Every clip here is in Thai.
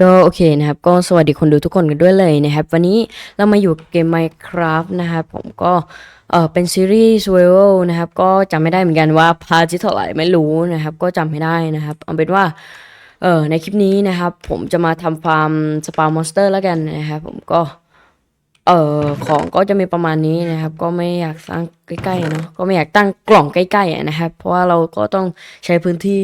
ก็โอเคนะครับ ก็สวัสดีคนดูทุกคนกันด้วยเลยนะครับ วันนี้เรามาอยู่เกม Minecraft นะครับ ผมก็เออเป็นซีรีส์ Survival นะครับ ก็จำไม่ได้เหมือนกันว่าพาร์ทที่เท่าไหร่ไม่รู้นะครับ ก็จำไม่ได้นะครับ เอาเป็นว่าเออในคลิปนี้นะครับ ผมจะมาทำฟาร์มสปามอนสเตอร์แล้วกันนะครับ ผมก็เออของก็จะมีประมาณนี้นะครับ ก็ไม่อยากสร้างใกล้ๆเนาะก็ไม่อยากตั้งกล่องใกล้ๆนะครับ เพราะว่าเราก็ต้องใช้พื้นที่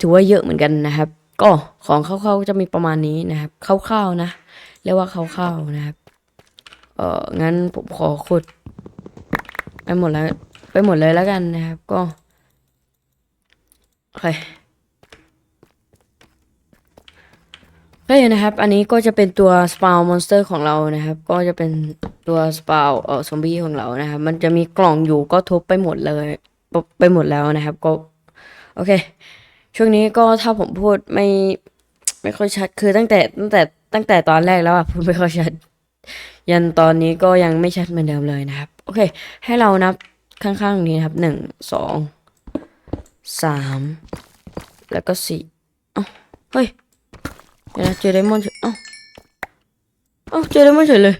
ถือว่าเยอะเหมือนกันนะครับ ก็ของคร่าวๆจะมีประมาณนี้นะครับคร่าวๆนะเรียกว่าคร่าวๆนะครับ เอองั้นผมขอขุด ไปหมดแล้ว ไปหมดเลยแล้วกันนะครับ ก็โอเคโอเคนะครับ อันนี้ก็จะเป็นตัวสปาวมอนสเตอร์ของเรานะครับ ก็จะเป็นตัวสปาวเออซอมบี้ของเรานะครับ มันจะมีกล่องอยู่ก็ทุบไปหมดเลย ไปหมดแล้วนะครับ ก็ โอเค ช่วงนี้ก็ถ้าผมพูดไม่ไม่ค่อยชัดคือตั้งแต่ตั้งแต่ตั้งแต่ตอนแรกแล้วอะพูดไม่ค่อยชัด ยันตอนนี้ก็ยังไม่ชัดเหมือนเดิมเลยนะครับ โอเค ให้เรานับข้างๆนี้นะครับหนึ่งสองสามแล้วก็สี่เอ้าเฮ้ยเดี๋ยวนะเจอไดมอนด์เฉยเอ้าเอ้าเจอไดมอนด์เฉยเลย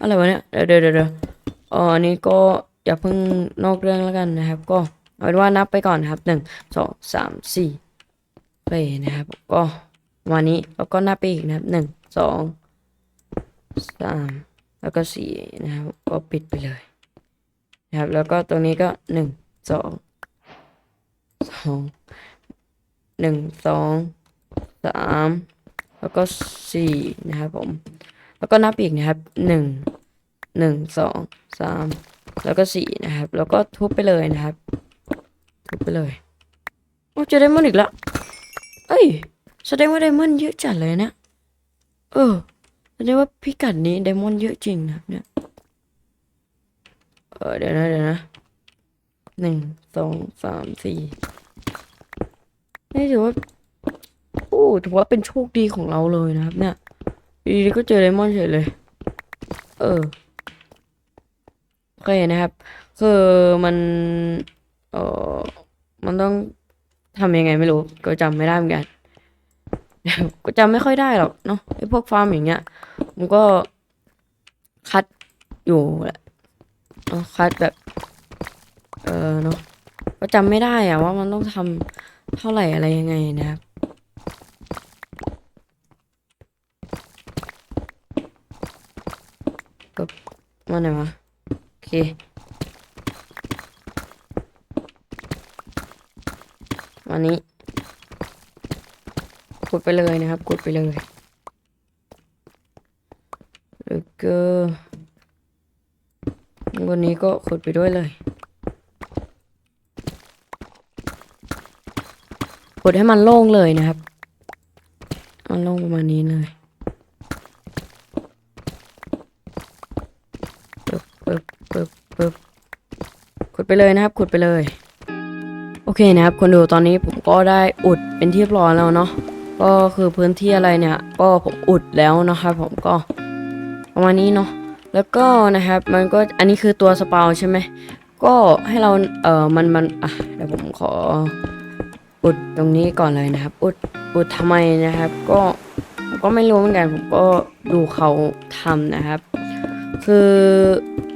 อะไรวะเนี่ยเดี๋ยวเดี๋ยวเดี๋ยวอ๋ออันนี้ก็ อย่าเพิ่งนอกเรื่องแล้วกันนะครับ ก็เอาเป็นว่านับไปก่อนนะครับหนึ่งสองสามสี่ไปนะครับ ก็วันนี้แล้วก็นับไปอีกนะครับหนึ่งสองสามแล้วก็สี่นะครับ ก็ปิดไปเลยนะครับ แล้วก็ตรงนี้ก็หนึ่งสองสองหนึ่งสองสามแล้วก็สี่นะครับผม แล้วก็นับอีกนะครับหนึ่งหนึ่งสองสาม แล้วก็สี่นะครับ แล้วก็ทุบไปเลยนะครับ ทุบไปเลยโอ้จอไดมอนด์อีกแล้วเอ้ยแสดงว่าไดมอนด์เยอะจัดเลยนะเออแสดงว่าพิกัดนี้ไดมอนด์เยอะจริงนะครับเนี่ยเออเดี๋ยวนะเดี๋ยวนะหนึ่งสองสามสี่นี่ถือว่าโอ้ถือว่าเป็นโชคดีของเราเลยนะครับ เนี่ยดีๆก็เจอไดมอนด์เฉยเลย เออ เคนะครับ คือมันเออมันต้องทำยังไงไม่รู้ ก็จำไม่ได้เหมือนกันก็จำไม่ค่อยได้หรอกเนาะไอ้พวกฟาร์มอย่างเงี้ย มันก็คัดอยู่แหละคัดแบบ เออเนาะก็จำไม่ได้อะว่ามันต้องทำเท่าไหร่อะไรยังไงนะครับก็มาไหนวะ เควันนี้กดไปเลยนะครับ กดไปเลยแล้วก็วันนี้ก็กดไปด้วยเลยกดให้มันโล่งเลยนะครับ มันโล่งประมาณนี้เลยปึ๊บปึ๊บ ปึ๊บปึ๊บกดไปเลยนะครับกดไปเลย โอเคนะครับคนดูตอนนี้ผมก็ได้อุดเป็นที่เรียบร้อยแล้วเนาะก็คือพื้นที่อะไรเนี่ย ก็ผมอุดแล้วนะครับผมก็ประมาณนี้เนาะแล้วก็นะครับมันก็อันนี้คือตัวสปาวใช่ไหมก็ให้เราเออมันมันอะเดี๋ยวผมขออุดตรงนี้ก่อนเลยนะครับ อุดอุดทำไมนะครับ ก็ก็ไม่รู้เหมือนกันผมก็ดูเขาทำนะครับ คือ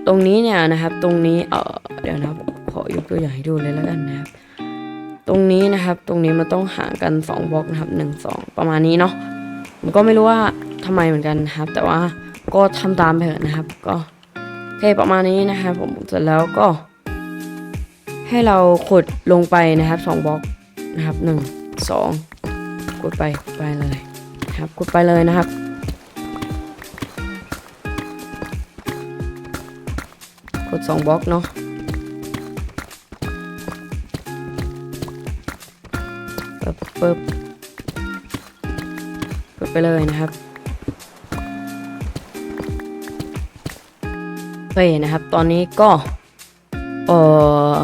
ตรงนี้เนี่ยนะครับ ตรงนี้เออเดี๋ยวนะผมขอยกตัวอย่างให้ดูเลยแล้วกันนะครับ ตรงนี้นะครับ ตรงนี้มันต้องห่างกัน2บล็อกนะครับ1 2 ประมาณนี้เนาะผมก็ไม่รู้ว่าทำไมเหมือนกันนะครับ แต่ว่าก็ทำตามไปเถอะนะครับ ก็โอเคประมาณนี้นะครับ ผมเสร็จแล้วก็ ให้เราขุดลงไปนะครับ2บล็อกนะครับ1 2กดไปกดไปเลยนะครับกดไปเลยนะครับ กด2บล็อกเนาะปึ๊บปึ๊บกดไปเลยนะครับโอเคนะครับ ตอนนี้ก็เออ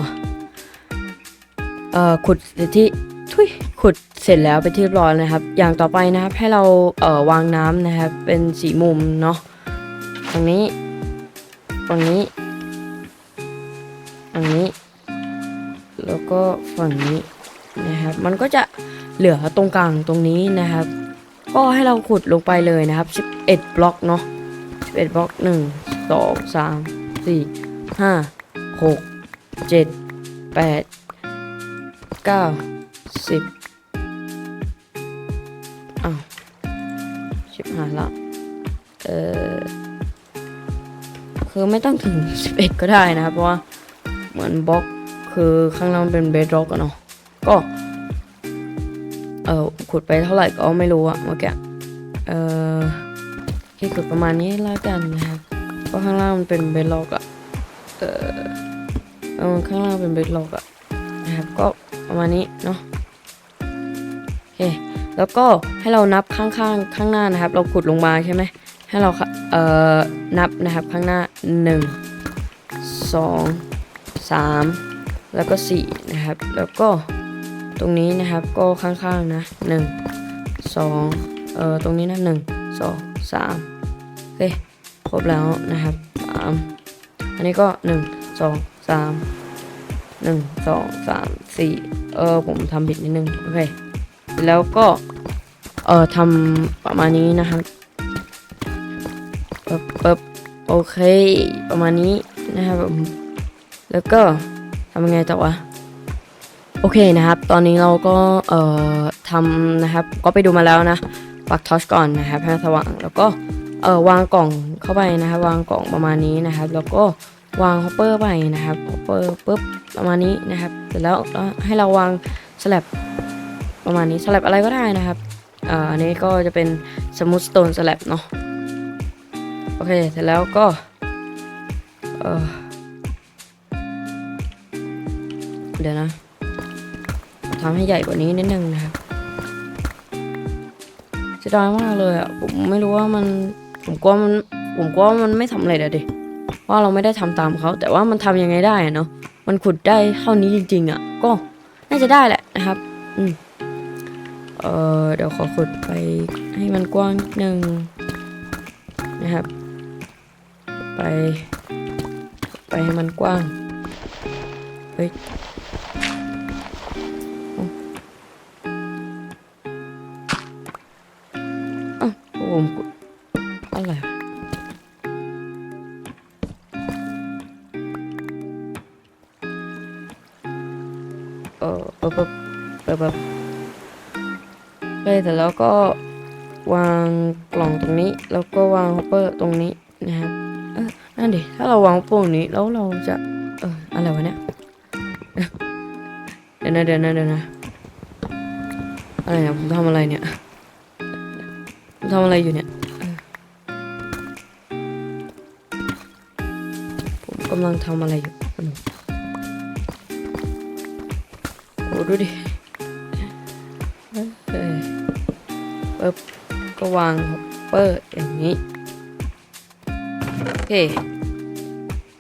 เอ่อขุดเสร็จที่ทุยขุดเสร็จแล้วไปที่เรียบร้อยนะครับ อย่างต่อไปนะครับให้เราเอ่อวางน้ำนะครับ เป็นสีมุมเนาะตรงนี้ตรงนี้ งนี้ แล้วก็ฝั่งนี้นะครับ มันก็จะเหลือตรงกลางตรงนี้นะครับ ก็ให้เราขุดลงไปเลยนะครับ 11 บล็อกเนาะ11บล็อก 1 2 3 4 5 6 7 8 9 10อ้าวชิบหายละเออคือไม่ต้องถึง 11 ก็ได้นะครับ เพราะว่า เหมือนบล็อกคือข้างล่างเป็นเบดร็อกอะเนาะก็เออขุดไปเท่าไหร่ก็ไม่รู้อะเมื่อกี้เออที่ขุดประมาณนี้แล้วกันนะครับเพราะข้างล่างมันเป็นเบดร็อกอะเออเออข้างล่างเป็นเบดร็อกอะนะครับก็ประมาณนี้เนาะโอเคแล้วก็ให้เรานับข้างๆข้างหน้านะครับ เราขุดลงมาใช่ไหมให้เราเอ่อนับนะครับข้างหน้า 1 2 3 แล้วก็ 4 นะครับ แล้วก็ตรงนี้นะครับก็ข้างๆนะ1 2เอ่อตรงนี้นะ 1 2 3โอเคครบแล้วนะครับ3อันนี้ก็ 1 2 3 1 2 3 4 เออผมทำผิดนิดนึง โอเค แล้วก็ เออทำประมาณนี้นะครับปึ๊บปึ๊บโอเค ประมาณนี้นะครับผม แล้วก็ทำยังไงต่อวะโอเคนะครับ ตอนนี้เราก็เอ่อทำนะครับ ก็ไปดูมาแล้วนะ ปักทอชก่อนนะครับให้สว่าง แล้วก็เอ่อวางกล่องเข้าไปนะครับ วางกล่องประมาณนี้นะครับ แล้วก็วางฮอปเปอร์ไปนะครับฮอปเปอร์ปุ๊บประมาณนี้นะครับ เสร็จแล้วให้เราวางสลับประมาณนี้สลับอะไรก็ได้นะครับอ่าอันนี้ก็จะเป็นสมูทสโตนสลับเนาะ โอเค เสร็จแล้วก็เออ เดี๋ยวนะทำให้ใหญ่กว่านี้นิดนึงนะครับเสียดายมากเลยอะผมไม่รู้ว่ามันผมกลัวมันผมกลัวมันไม่สำเร็จอะดิว่าเราไม่ได้ทำตามเขา แต่ว่ามันทำยังไงได้เนาะมันขุดได้เท่านี้จริง ๆอะก็น่าจะได้แหละนะครับ อืมเออเดี๋ยวขอขุดไปให้มันกว้างนิดนึงนะครับ ไป ไปให้มันกว้างเฮ้ย เออเออเออเออเออโอเคเสร็จแล้วก็วางกล่องตรงนี้ แล้วก็วางฮอปเปอร์ตรงนี้นะครับเออนั่นดิถ้าเราวางฮอปเปอร์ตรงนี้แล้วเราจะเอออะไรวะเนี่ยเดี๋ยวนะเดี๋ยวนะเดี๋ยวนะอะไรเนี่ยผมทำอะไรเนี่ยผมทำอะไรอยู่เนี่ยผมกำลังทำอะไรอยู่ ดูดิเออปึ๊บก็วางฮอปเปอร์อย่างนี้โอเค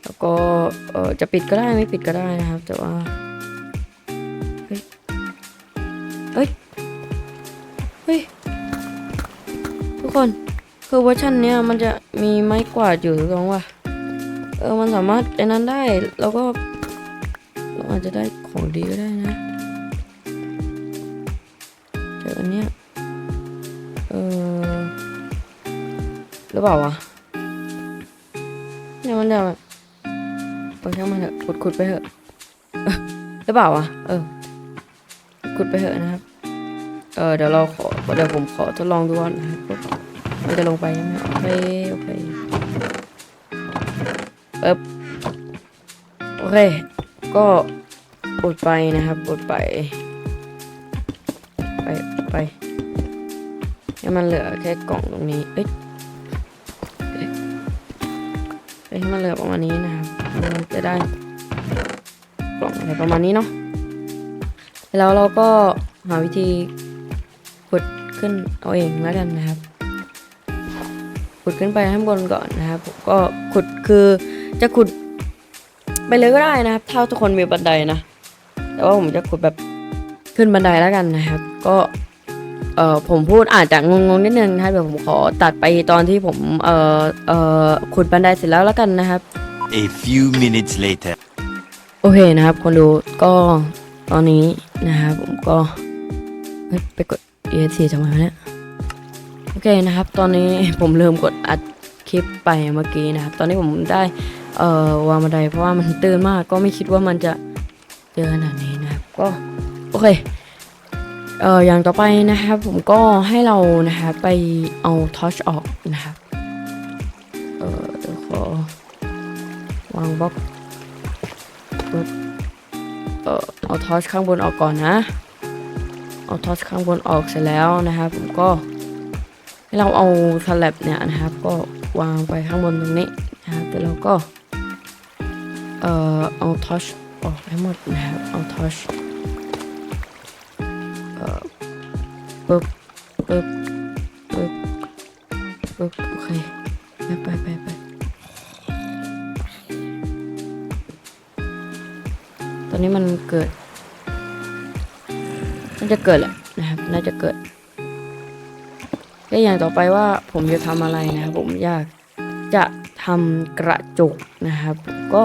แล้วก็เออจะปิดก็ได้ไม่ปิดก็ได้นะครับ แต่ว่าเฮ้ยเฮ้ยเฮ้ยทุกคนคือเวอร์ชันเนี้ยมันจะมีไม้กวาดอยู่ต้องว่ะเออมันสามารถไอ้นั้นได้แล้วก็เราอาจจะได้ของดีก็ได้นะ เนเนี้ย เออหรือเปล่าวะเนี่ยมันจะแบบเออช่างมันเถอะขุดขุดไปเถอะหรือเปล่าวะเออขุดไปเถอะนะครับ เออเดี๋ยวเราขอเดี๋ยวผมขอทดลองดูก่อนนะครับปุ๊บมันจะลงไปใช่ไหมโอเคโอเคปึ๊บโอเคก็อดไปนะครับอดไป ไปไปให้มันเหลือแค่กล่องตรงนี้เอ้ยเอ้ยเอ้ยให้มันเหลือประมาณนี้นะครับมันจะได้กล่องอะไรประมาณนี้เนาะ แล้วเราก็หาวิธีขุดขึ้นเอาเองแล้วกันนะครับขุดขึ้นไปข้างบนก่อนนะครับผมก็ขุดคือจะขุดไปเลยก็ได้นะครับ ถ้าทุกคนมีบันไดนะ แต่ว่าผมจะขุดแบบขึ้นบันไดแล้วกันนะครับ ก็เอ่อผมพูดอาจจะงงๆนิดนึงนะครับเดี๋ยวผมขอตัดไปตอนที่ผมเอ่อเอ่อขุดบันไดเสร็จแล้วแล้วกันนะครับ A few minutes later. โอเคนะครับคนดูก็ตอนนี้นะครับผมก็เฮ้ยไปกด ESC ทำไมวะเนี่ยโอเคนะครับ ตอนนี้ผมลืมกดอัดคลิปไปเมื่อกี้นะครับ ตอนนี้ผมได้เอ่อวางบันไดเพราะว่ามันตื่นมากก็ไม่คิดว่ามันจะเจอขนาดนี้นะครับ ก็โอเค เอ่ออย่างต่อไปนะครับผมก็ให้เรานะครับไปเอาทอชออกนะครับเอ่อเดี๋ยวขอวางบล็อกเอ่อเอาทอชข้างบนออกก่อนนะ เอาทอชข้างบนออกเสร็จแล้วนะครับผมก็ให้เราเอาสลับเนี่ยนะครับ ก็วางไปข้างบนตรงนี้นะครับแล้วเราก็เอ่อเอาทอชออกให้หมดนะครับเอาทอช ปึ๊บปึ๊บปึ๊บปึ๊บโอเคไปไปไปไปตอนนี้มันเกิด น่าจะเกิดแหละนะครับ น่าจะเกิดก็อย่างต่อไปว่าผมจะทำอะไรนะครับผมอยากจะทำกระจกนะครับ ก็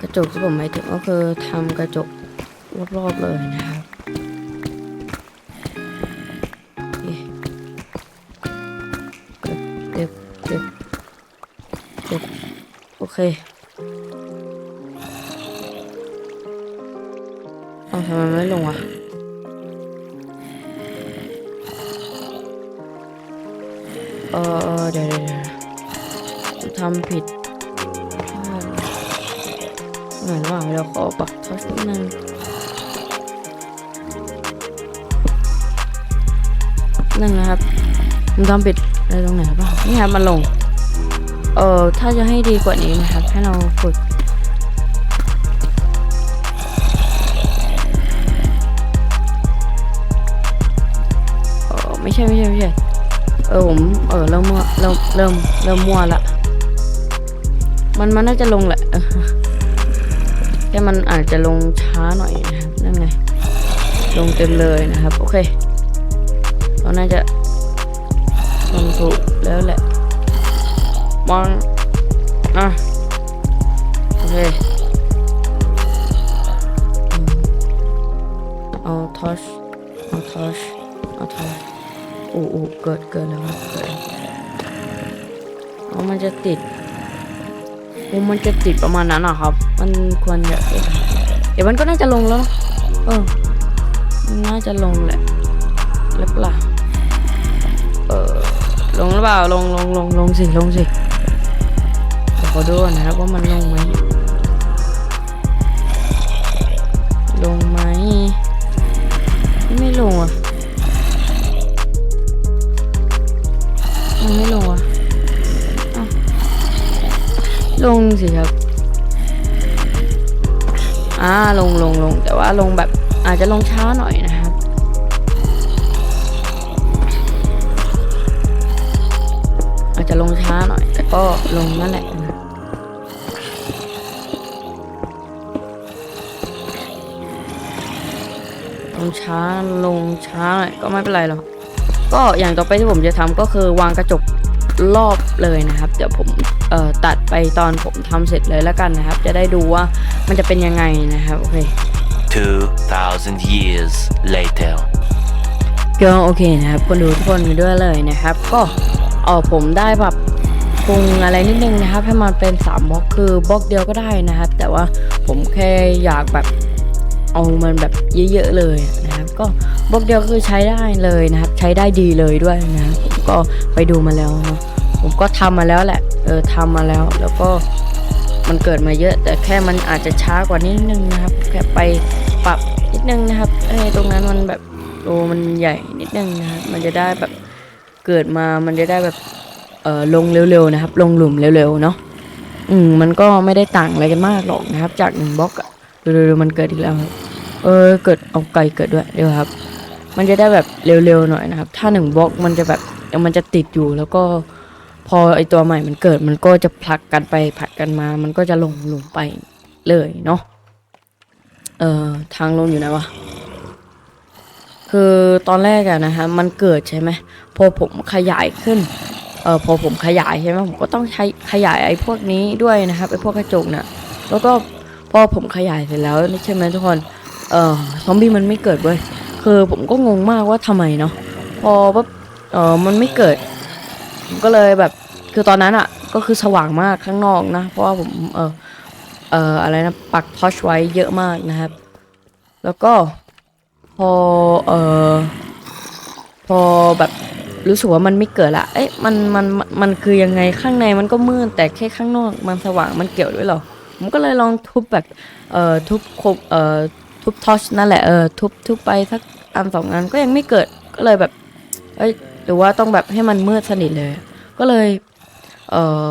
กระจกที่ผมหมายถึงก็คือทำกระจกรอบๆเลยนะครับ เคเอาทำไมไม่ลงอะเออเดี๋ยวเดี๋ยวเดี๋ยวทำผิดเหมือนว่าเราขอปักทัชนิดนึงนั่นนะครับทำผิดอะไรตรงไหนบ้างนี่ครับมันลง เออถ้าจะให้ดีกว่านี้นะครับ ให้เราฝึกเออไม่ใช่ไม่ใช่ไม่ใช่เออผมเออเริ่มมัวเริ่มเริ่มเริ่มมั่วละมันมันน่าจะลงแหละแต่มันอาจจะลงช้าหน่อยนะครับนั่นไง ลงเต็มเลยนะครับ โอเคเราน่าจะลงถูกแล้วแหละ มองอะโอเคเอาทอชเอาทอชเอาทอชอู้อู้เกิดเกิดแล้วครับเอ๋อมันจะติดอู้มันจะติดประมาณนั้นเหรอครับ มันควรจะเอ๊ะเดี๋ยวมันก็น่าจะลงแล้วเนอะเออมันน่าจะลงแหละหรือเปล่าเออลงหรือเปล่าลงลงลงลงสิลงสิ ขอดูก่อนนะครับว่ามันลงไหมลงไหมไม่ลงอะมันไม่ลงอะลงสิครับอ่าลงลงลงแต่ว่าลงแบบอาจจะลงช้าหน่อยนะครับอาจจะลงช้าหน่อยแต่ก็ลงนั่นแหละ งช้าลงช้าหน่อยก็ไม่เป็นไรหรอกก็อย่างต่อไปที่ผมจะทำก็คือวางกระจกรอบเลยนะครับ เดี๋ยวผมเอ่อตัดไปตอนผมทำเสร็จเลยแล้วกันนะครับ จะได้ดูว่ามันจะเป็นยังไงนะครับโอเค2,000 years later. ก็โอเคนะครับคนดูทุกคนไปด้วยเลยนะครับ ก็เออผมได้แบบปรุงอะไรนิดนึงนะครับ ให้มันเป็น3บล็อกคือบล็อกเดียวก็ได้นะครับ แต่ว่าผมแค่อยากแบบ เอามันแบบเยอะๆเลยนะครับ ก็บล็อกเดียวคือใช้ได้เลยนะครับ ใช้ได้ดีเลยด้วยนะครับผมก็ไปดูมาแล้วเนาะผมก็ทำมาแล้วแหละ เออทำมาแล้วแล้วก็มันเกิดมาเยอะ แต่แค่มันอาจจะช้ากว่านิดนึงนะครับ แค่ไปปรับนิดนึงนะครับเอ้ตรงนั้นมันแบบโลมันใหญ่นิดนึงนะครับมันจะได้แบบเกิดมามันจะได้แบบเออลงเร็วๆนะครับ ลงหลุมเร็วๆเนาะอืมมันก็ไม่ได้ต่างอะไรกันมากหรอกนะครับ จากหนึ่งบล็อกอะดูดูๆมันเกิดอีกแล้วครับ เออเกิดเอาไก่เกิดด้วยเดี๋ยวครับ มันจะได้แบบเร็วๆหน่อยนะครับ ถ้าหนึ่งบล็อกมันจะแบบมันจะติดอยู่แล้วก็พอไอตัวใหม่มันเกิดมันก็จะผลักกันไปผลักกันมา มันก็จะลงหลุมไปเลยเนาะเออทางลงอยู่ไหนวะคือตอนแรกอะนะฮะมันเกิดใช่ไหมพอผมขยายขึ้นเออพอผมขยายใช่ไหมผมก็ต้องใช้ขยายไอ้พวกนี้ด้วยนะครับไอ้พวกกระจกเนี่ยแล้วก็พอผมขยายเสร็จแล้วนี่ใช่ไหมทุกคน เออซอมบี้มันไม่เกิดเว้ยคือผมก็งงมากว่าทำไมเนาะพอปั๊บเออมันไม่เกิดก็เลยแบบคือตอนนั้นอะก็คือสว่างมากข้างนอกนะ เพราะว่าผมเออเอออะไรนะปักทอชไว้เยอะมากนะครับ แล้วก็พอเออพอแบบรู้สึกว่ามันไม่เกิดละเอ๊ะมันมันมันคือยังไงข้างในมันก็มืดแต่แค่ข้างนอกมันสว่างมันเกี่ยวด้วยหรอผมก็เลยลองทุบแบบเอ่อทุบคบเอ่อ ทุบทอชนั่นแหละเออทุบทุบไปสักอันสองอันก็ยังไม่เกิดก็เลยแบบเอ้ยหรือว่าต้องแบบให้มันมืดสนิทเลย ก็เลยเอ่อ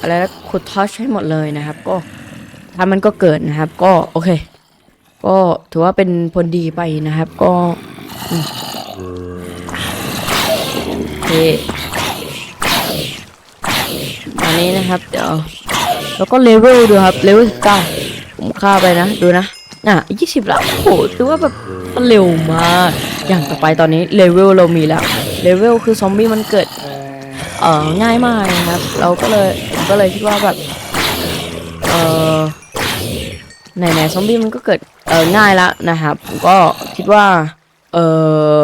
อะไรนะขุดทอชให้หมดเลยนะครับ ก็ถ้ามันก็เกิดนะครับ ก็โอเค ก็ถือว่าเป็นผลดีไปนะครับ ก็โอเคตอนนี้นะครับ เดี๋ยวแล้วก็เลเวลดูครับเลเวลสิบเก้าผมฆ่าไปนะ ดูนะ อะยี่สิบและโอ้โหถือว่าแบบเร็วมาก อย่างต่อไปตอนนี้เลเวลเรามีแล้วเลเวลคือซอมบี้มันเกิดเอ่อง่ายมากนะครับ เราก็เลยก็เลยคิดว่าแบบเอ่อไหนไหนซอมบี้มันก็เกิดเออง่ายละนะครับผมก็คิดว่าเอ่อ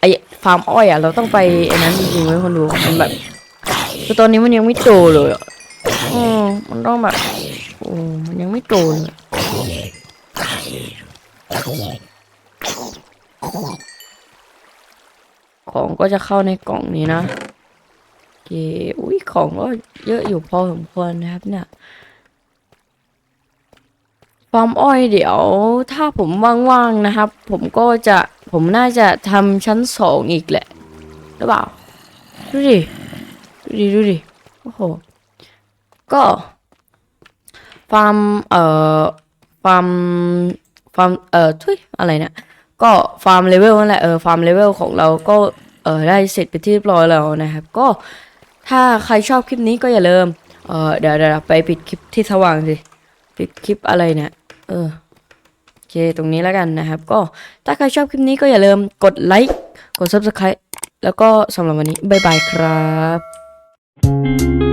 ไอฟาร์มอ้อยอะเราต้องไปไอ้นั้นจริงๆไว้คนดูมันแบบคือตอนนี้มันยังไม่โตเลยอะอืมมันต้องแบบโอ้มันยังไม่โตเลย ของก็จะเข้าในกล่องนี้นะโอเคอุ้ยของก็เยอะอยู่พอสมควรนะครับเนี่ยฟาร์มอ้อยเดี๋ยว ถ้าผมว่างๆนะครับ ผมก็จะผมน่าจะทำชั้นสองอีกแหละหรือเปล่าดูดิดูดิดูดิโอ้โหก็ฟาร์มเอ่อ ฟาร์มฟาร์มเอ่อทุยอะไรเนี่ยก็ฟาร์มเลเวลนั่นแหละเออฟาร์มเลเวลของเราก็เออได้เสร็จไปที่เรียบร้อยแล้วนะครับ ก็ถ้าใครชอบคลิปนี้ก็อย่าลืมเออเดี๋ยวเดี๋ยวไปปิดคลิปที่สว่างสิปิดคลิปอะไรเนี่ยเออโอเคตรงนี้แล้วกันนะครับ ก็ถ้าใครชอบคลิปนี้ก็อย่าลืมกดไลค์กด subscribe แล้วก็สำหรับวันนี้บ๊ายบายครับ